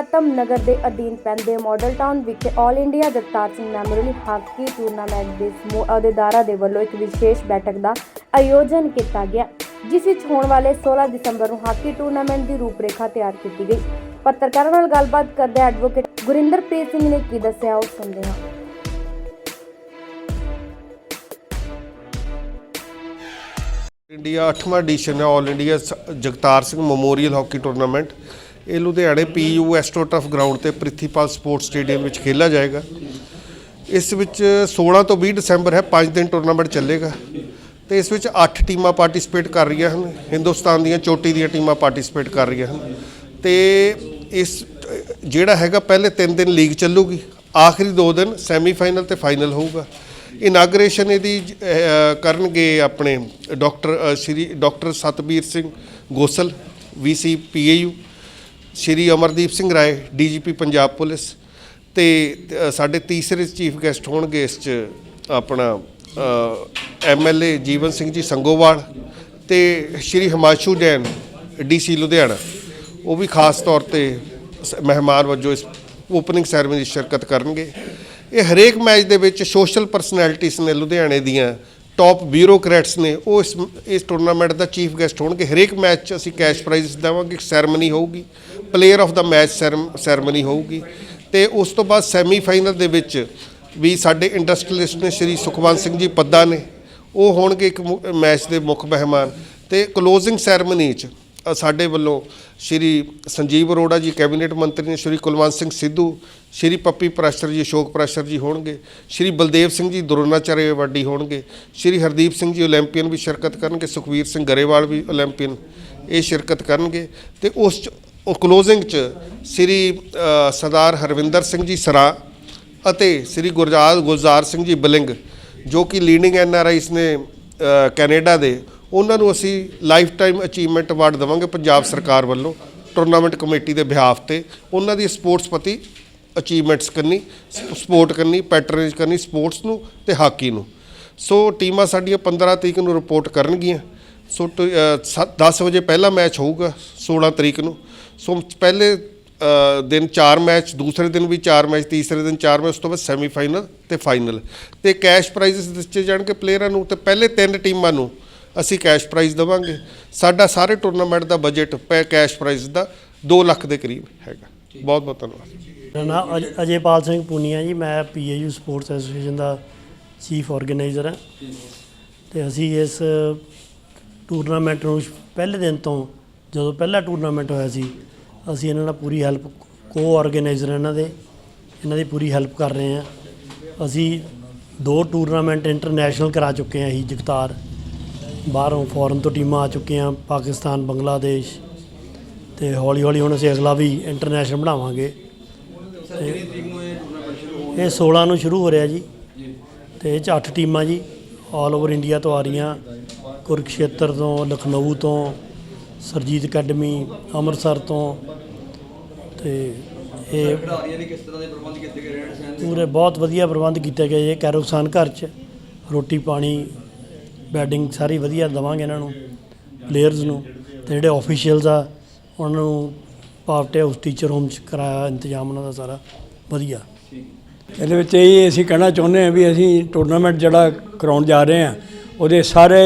ਆਤਮ ਨਗਰ ਦੇ ਅਧੀਨ ਪੈਂਦੇ ਮਾਡਲ ਟਾਊਨ ਵਿਖੇ all India Jagtar Singh memorial hockey tournament ਦੇ ਸਮੂਹ ਅਹੁਦੇਦਾਰਾਂ ਦੇ ਵੱਲੋਂ ਇੱਕ ਵਿਸ਼ੇਸ਼ ਬੈਠਕ ਦਾ ਆਯੋਜਨ ਕੀਤਾ ਗਿਆ, ਜਿਸ ਵਿੱਚ ਹੋਣ ਵਾਲੇ 16 ਦਸੰਬਰ ਨੂੰ ਹਾਕੀ ਟੂਰਨਾਮੈਂਟ ਦੀ ਰੂਪਰੇਖਾ ਤਿਆਰ ਕੀਤੀ ਗਈ। ਪੱਤਰਕਾਰਾਂ ਨਾਲ ਗੱਲਬਾਤ ਕਰਦੇ ਐਡਵੋਕੇਟ ਗੁਰਿੰਦਰਪ੍ਰੀਤ ਸਿੰਘ ਨੇ ਕੀ ਦੱਸਿਆ ਉਹ ਸੁਣਦੇ ਹਾਂ। ਇੰਡੀਆ 8ਵਾਂ ਐਡੀਸ਼ਨ ਹੈ all India Jagtar Singh memorial hockey tournament ਇਹ ਲੁਧਿਆਣੇ ਪੀਯੂ ਐਸਟ੍ਰੋਟਰਫ ਗਰਾਊਂਡ ਤੇ ਪ੍ਰਿਥੀਪਾਲ ਸਪੋਰਟਸ ਸਟੇਡੀਅਮ ਵਿੱਚ ਖੇਡਿਆ ਜਾਏਗਾ। ਇਸ ਵਿੱਚ 16 ਤੋਂ 20 ਦਸੰਬਰ ਹੈ 5 ਦਿਨ ਟੂਰਨਾਮੈਂਟ ਚੱਲੇਗਾ ਤੇ ਇਸ ਵਿੱਚ 8 ਟੀਮਾਂ ਪਾਰਟਿਸਿਪੇਟ ਕਰ ਰਹੀਆਂ ਹਨ। ਹਿੰਦੁਸਤਾਨ ਦੀਆਂ ਚੋਟੀ ਦੀਆਂ ਟੀਮਾਂ ਪਾਰਟਿਸਿਪੇਟ ਕਰ ਰਹੀਆਂ ਹਨ। ਤੇ ਇਸ, ਜਿਹੜਾ ਹੈਗਾ ਪਹਿਲੇ 3 ਦਿਨ ਲੀਗ ਚੱਲੂਗੀ। ਆਖਰੀ 2 ਦਿਨ ਸੈਮੀਫਾਈਨਲ ਤੇ ਫਾਈਨਲ ਹੋਊਗਾ। ਇਨਾਗਰੇਸ਼ਨ ਇਹਦੀ ਕਰਨਗੇ ਆਪਣੇ doctor Shri doctor Satbir Singh Gosal VC PAU Shri Amardeep Singh Rai, DGP Punjab police ਤੇ ਸਾਡੇ ਤੀਸਰੇ ਚੀਫ ਗੈਸਟ ਹੋਣਗੇ ਇਸ ਚ ਆਪਣਾ ਐਮਐਲਏ ਜੀਵਨ ਸਿੰਘ ਜੀ ਸੰਗੋਵਾਲ ਤੇ ਸ਼੍ਰੀ ਹਿਮਾਂਸ਼ੂ ਜੈਨ, ਡੀਸੀ ਲੁਧਿਆਣਾ। ਉਹ ਵੀ ਖਾਸ ਤੌਰ ਤੇ ਸ- ਮਹਿਮਾਨ ਵਜੋਂ ਇਸ ਓਪਨਿੰਗ ਸੈਰੇਮਨੀ ਸ਼ਿਰਕਤ ਕਰਨਗੇ। ਇਹ ਹਰੇਕ ਮੈਚ ਦੇ ਵਿੱਚ ਸੋਸ਼ਲ ਪਰਸਨੈਲਿਟੀਜ਼ ਨੇ ਲੁਧਿਆਣੇ ਦੀਆਂ ਟੌਪ ਬਿਊਰੋਕਰੈਟਸ ਨੇ, ਉਹ ਇਸ ਇਸ ਟੂਰਨਾਮੈਂਟ ਦਾ ਚੀਫ ਗੈਸਟ ਹੋਣਗੇ। ਹਰੇਕ ਮੈਚ 'ਚ ਅਸੀਂ ਕੈਸ਼ ਪ੍ਰਾਈਜ਼ ਦੇਵਾਂਗੇ ਸੈਰੇਮਨੀ ਹੋਊਗੀ। Player of the match ceremony ਹੋਊਗੀ। ਤੇ ਉਸ ਤੋਂ ਬਾਅਦ ਸੈਮੀਫਾਈਨਲ ਦੇ ਵਿੱਚ ਵੀ ਸਾਡੇ ਇੰਡਸਟਰੀਅਲਿਸਟ ਨੇ ਸ਼੍ਰੀ ਸੁਖਵੰਤ ਸਿੰਘ ਜੀ ਪੱਦਾ ਨੇ, ਉਹ ਹੋਣਗੇ ਇੱਕ ਮੈਚ ਦੇ ਮੁੱਖ ਮਹਿਮਾਨ। ਤੇ ਕਲੋਜ਼ਿੰਗ ਸੈਰਮਨੀ 'ਚ ਸਾਡੇ ਵੱਲੋਂ ਸ਼੍ਰੀ ਸੰਜੀਵ ਅਰੋੜਾ ਜੀ, ਕੈਬਨਿਟ ਮੰਤਰੀ ਨੇ, ਸ਼੍ਰੀ ਕੁਲਵੰਤ ਸਿੰਘ ਸਿੱਧੂ, ਸ਼੍ਰੀ ਪੱਪੀ ਪ੍ਰੈਸ਼ਰ ਜੀ ਸ਼ੋਕ ਪ੍ਰੈਸ਼ਰ ਜੀ ਹੋਣਗੇ। ਸ਼੍ਰੀ ਬਲਦੇਵ ਸਿੰਘ ਜੀ ਦੁਰਨਾਚਾਰੇ ਅਵਾਰਡੀ ਹੋਣਗੇ। ਸ਼੍ਰੀ ਹਰਦੀਪ ਸਿੰਘ ਜੀ 올림픽ਨ ਵੀ ਸ਼ਿਰਕਤ ਕਰਨਗੇ। ਸੁਖਵੀਰ ਸਿੰਘ ਗਰੇਵਾਲ ਵੀ 올림픽ਨ ਇਹ ਸ਼ਿਰਕਤ ਕਰਨਗੇ। ਤੇ ਉਸ ਉਹ ਕਲੋਜ਼ਿੰਗ 'ਚ ਸ਼੍ਰੀ ਸਰਦਾਰ ਹਰਵਿੰਦਰ ਸਿੰਘ ਜੀ ਸਰਾ ਅਤੇ ਸ਼੍ਰੀ ਗੁਰਜਾਲ ਗੁਲਜ਼ਾਰ ਸਿੰਘ ਜੀ ਬਲਿੰਗ, ਜੋ ਕਿ ਲੀਡਿੰਗ ਐਨ ਆਰ ਆਈਸ ਨੇ ਕੈਨੇਡਾ ਦੇ, ਉਹਨਾਂ ਨੂੰ ਅਸੀਂ ਲਾਈਫ ਟਾਈਮ ਅਚੀਵਮੈਂਟ ਅਵਾਰਡ ਦੇਵਾਂਗੇ ਪੰਜਾਬ ਸਰਕਾਰ ਵੱਲੋਂ ਟੂਰਨਾਮੈਂਟ ਕਮੇਟੀ ਦੇ ਬਿਹਾਫ ਤੇ। ਉਹਨਾਂ ਦੀ ਸਪੋਰਟਸ ਪ੍ਰਤੀ ਅਚੀਵਮੈਂਟਸ ਕਰਨੀ ਸਪੋਰਟ ਕਰਨੀ ਪੈਟਰਨੇਜ ਕਰਨੀ ਸਪੋਰਟਸ ਨੂੰ ਤੇ ਹਾਕੀ ਨੂੰ। ਸੋ ਟੀਮਾਂ ਸਾਡੀਆਂ 15 ਤਰੀਕ ਨੂੰ ਰਿਪੋਰਟ ਕਰਨਗੀਆਂ। ਸੋ 10 ਵਜੇ ਪਹਿਲਾ ਮੈਚ ਹੋਊਗਾ 16 ਤਰੀਕ ਨੂੰ। ਸੋ ਪਹਿਲੇ ਦਿਨ 4 ਮੈਚ ਦੂਸਰੇ ਦਿਨ ਵੀ 4 ਮੈਚ ਤੀਸਰੇ ਦਿਨ 4 ਮੈਚ ਉਸ ਤੋਂ ਬਾਅਦ ਸੈਮੀਫਾਈਨਲ ਤੇ ਫਾਈਨਲ ਤੇ ਕੈਸ਼ ਪ੍ਰਾਈਜ਼ਸ ਦਿੱਤੇ ਜਾਣਗੇ ਪਲੇਅਰਾਂ ਨੂੰ ਤੇ ਪਹਿਲੇ ਤਿੰਨ ਟੀਮਾਂ ਨੂੰ ਅਸੀਂ ਕੈਸ਼ ਪ੍ਰਾਈਜ਼ ਦੇਵਾਂਗੇ। ਸਾਡਾ ਸਾਰੇ ਟੂਰਨਾਮੈਂਟ ਦਾ ਬਜਟ ਪੈ ਕੈਸ਼ ਪ੍ਰਾਈਜ਼ ਦਾ 2 ਲੱਖ ਦੇ ਕਰੀਬ ਹੈਗਾ। ਬਹੁਤ ਬਹੁਤ ਧੰਨਵਾਦ। ਮੇਰਾ ਨਾਮ ਅਜ- ਅਜੇਪਾਲ ਸਿੰਘ ਪੂਨੀਆ ਜੀ ਮੈਂ ਪੀਏਯੂ ਸਪੋਰਟਸ ਐਸੋਸੀਏਸ਼ਨ ਦਾ ਚੀਫ ਆਰਗੇਨਾਈਜ਼ਰ ਹਾਂ। ਤੇ ਅਸੀਂ ਇਸ ਟੂਰਨਾਮੈਂਟ ਨੂੰ ਪਹਿਲੇ ਦਿਨ ਤੋਂ ਜਦੋਂ ਪਹਿਲਾ ਟੂਰਨਾਮੈਂਟ ਹੋਇਆ ਸੀ ਅਸੀਂ ਇਹਨਾਂ ਨਾਲ ਪੂਰੀ ਹੈਲਪ ਕੋ ਆਰਗੇਨਾਈਜ਼ਰ ਇਹਨਾਂ ਦੇ ਇਹਨਾਂ ਦੀ ਪੂਰੀ ਹੈਲਪ ਕਰ ਰਹੇ ਹਾਂ। ਅਸੀਂ ਦੋ ਟੂਰਨਾਮੈਂਟ ਇੰਟਰਨੈਸ਼ਨਲ ਕਰਾ ਚੁੱਕੇ ਹਾਂ ਅਸੀਂ ਜਗਤਾਰ। ਬਾਹਰੋਂ ਫੋਰਨ ਤੋਂ ਟੀਮਾਂ ਆ ਚੁੱਕੀਆਂ ਪਾਕਿਸਤਾਨ ਬੰਗਲਾਦੇਸ਼ ਤੇ ਹੌਲੀ ਹੌਲੀ ਹੁਣ ਅਸੀਂ ਅਗਲਾ ਵੀ ਇੰਟਰਨੈਸ਼ਨਲ ਬਣਾਵਾਂਗੇ। ਇਹ 16 ਨੂੰ ਸ਼ੁਰੂ ਹੋ ਰਿਹਾ ਜੀ। ਤੇ ਇਹ ਚ 8 ਟੀਮਾਂ ਜੀ ਆਲ ਓਵਰ ਇੰਡੀਆ ਤੋਂ ਆ ਰਹੀਆਂ। ਕੁਰਕਸ਼ੇਤਰ ਤੋਂ ਲਖਨਊ ਤੋਂ ਸਰਜੀਤ ਅਕੈਡਮੀ ਅੰਮ੍ਰਿਤਸਰ ਤੋਂ ਤੇ ਇਹ ਖਿਡਾਰੀਆਂ ਲਈ ਕਿਸ ਤਰ੍ਹਾਂ ਦੇ ਪ੍ਰਬੰਧ ਕੀਤੇ ਗਏ ਰਹਿਣ ਸਹਿਣ ਦੇ? ਪੂਰੇ ਬਹੁਤ ਵਧੀਆ ਪ੍ਰਬੰਧ ਕੀਤੇ ਗਏ ਜੇ ਕੈਰੋਸਾਨ ਘਰ ਚ। ਰੋਟੀ ਪਾਣੀ ਬੈਡਿੰਗ ਸਾਰੀ ਵਧੀਆ ਦਵਾਂਗੇ ਇਹਨਾਂ ਨੂੰ ਪਲੇਅਰਸ ਨੂੰ ਤੇ ਜਿਹੜੇ ਆਫੀਸ਼ੀਅਲਸ ਆ ਉਹਨਾਂ ਨੂੰ ਪਾਵਰਟੀ ਹਾਊਸ ਟੀਚਰ ਹੋਮ ਚ ਕਰਾਇਆ ਇੰਤਜ਼ਾਮ ਉਹਨਾਂ ਦਾ ਸਾਰਾ ਵਧੀਆ। ਇਹਦੇ ਵਿੱਚ ਇਹ ਅਸੀਂ ਕਹਿਣਾ ਚਾਹੁੰਦੇ ਹਾਂ ਵੀ ਅਸੀਂ ਟੂਰਨਾਮੈਂਟ ਜਿਹੜਾ ਕਰਾਉਣ ਜਾ ਰਹੇ ਹਾਂ ਉਹਦੇ ਸਾਰੇ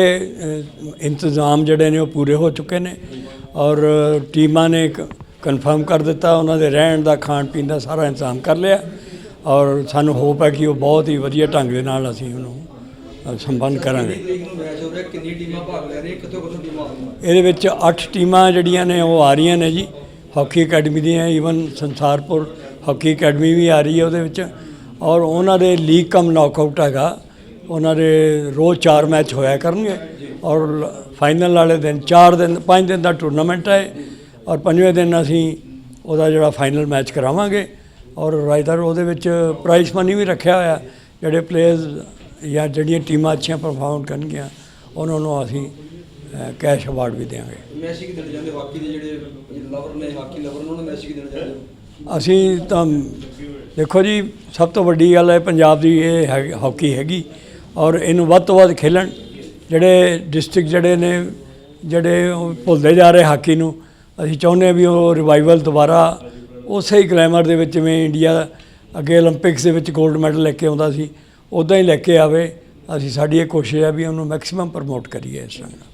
ਇੰਤਜ਼ਾਮ ਜਿਹੜੇ ਨੇ ਉਹ ਪੂਰੇ ਹੋ ਚੁੱਕੇ ਨੇ ਔਰ ਟੀਮਾਂ ਨੇ ਕਨਫਰਮ ਕਰ ਦਿੱਤਾ ਉਹਨਾਂ ਦੇ ਰਹਿਣ ਦਾ ਖਾਣ ਪੀਣ ਦਾ ਸਾਰਾ ਇੰਤਜ਼ਾਮ ਕਰ ਲਿਆ ਔਰ ਸਾਨੂੰ ਹੋਪ ਹੈ ਕਿ ਉਹ ਬਹੁਤ ਹੀ ਵਧੀਆ ਢੰਗ ਦੇ ਨਾਲ ਅਸੀਂ ਉਹਨੂੰ ਅ, ਸੰਪੰਨ ਕਰਾਂਗੇ। ਇਹਦੇ ਵਿੱਚ 8 ਟੀਮਾਂ ਜਿਹੜੀਆਂ ਨੇ ਉਹ ਆ ਰਹੀਆਂ ਨੇ ਜੀ। ਹਾਕੀ ਅਕੈਡਮੀ ਦੀਆਂ ਈਵਨ ਸੰਸਾਰਪੁਰ ਹਾਕੀ ਅਕੈਡਮੀ ਵੀ ਆ ਰਹੀ ਹੈ ਉਹਦੇ ਵਿੱਚ ਔਰ ਉਹਨਾਂ ਦੇ ਲੀਗ ਕਮ ਨੌਕਆਊਟ ਹੈਗਾ। ਉਹਨਾਂ ਦੇ ਰੋਜ਼ 4 ਮੈਚ ਹੋਇਆ ਕਰਨਗੇ ਔਰ ਫਾਈਨਲ ਵਾਲੇ ਦਿਨ 4 ਦਿਨ 5 ਦਿਨ ਦਾ ਟੂਰਨਾਮੈਂਟ ਹੈ ਔਰ ਪੰਜਵੇਂ ਦਿਨ ਅਸੀਂ ਉਹਦਾ ਜਿਹੜਾ ਫਾਈਨਲ ਮੈਚ ਕਰਾਵਾਂਗੇ ਔਰ ਰਾਈਦਰ ਉਹਦੇ ਵਿੱਚ ਪ੍ਰਾਈਜ਼ ਮਨੀ ਵੀ ਰੱਖਿਆ ਹੋਇਆ ਜਿਹੜੇ ਪਲੇਅਰਸ ਜਾਂ ਜਿਹੜੀਆਂ ਟੀਮਾਂ ਅੱਛੀਆਂ ਪਰਫਾਰਮ ਕਰਨਗੀਆਂ ਉਹਨਾਂ ਨੂੰ ਅਸੀਂ ਕੈਸ਼ ਅਵਾਰਡ ਵੀ ਦੇਵਾਂਗੇ ਮੈਸੇਜ ਕੀ ਦੇਣਾ ਹੋ? ਹਾਕੀ ਦੇ ਜਿਹੜੇ ਲਵਰ ਨੇ ਹਾਕੀ ਲਵਰ ਉਹਨਾਂ ਨੂੰ ਮੈਸੇਜ ਕੀ ਦੇਣਾ ਹੋ ਅਸੀਂ ਤਾਂ ਦੇਖੋ ਜੀ ਸਭ ਤੋਂ ਵੱਡੀ ਗੱਲ ਹੈ ਪੰਜਾਬ ਦੀ ਇਹ ਹੈ ਹਾਕੀ ਹੈਗੀ ਔਰ ਇਹਨੂੰ ਵੱਧ ਤੋਂ ਵੱਧ ਖੇਲਣ। ਜਿਹੜੇ ਡਿਸਟ੍ਰਿਕਟ ਜਿਹੜੇ ਨੇ, ਜਿਹੜੇ ਭੁੱਲਦੇ ਜਾ ਰਹੇ ਹਾਕੀ ਨੂੰ, ਅਸੀਂ ਚਾਹੁੰਦੇ ਆ ਵੀ ਉਹ ਰਿਵਾਈਵਲ ਦੁਬਾਰਾ ਉਸੇ ਹੀ ਗਲੈਮਰ ਦੇ ਵਿੱਚ ਜਿਵੇਂ ਇੰਡੀਆ ਅੱਗੇ 올림픽ਸ ਦੇ ਵਿੱਚ 골ਡ ਮੈਡਲ ਲੈ ਕੇ ਆਉਂਦਾ ਸੀ ਉਦਾਂ ਹੀ ਲੈ ਕੇ ਆਵੇ। ਅਸੀਂ ਸਾਡੀ ਇਹ ਕੋਸ਼ਿਸ਼ ਹੈ ਵੀ ਉਹਨੂੰ ਮੈਕਸਿਮਮ ਪ੍ਰਮੋਟ ਕਰੀਏ ਇਸ ਰੰਗ ਨਾਲ।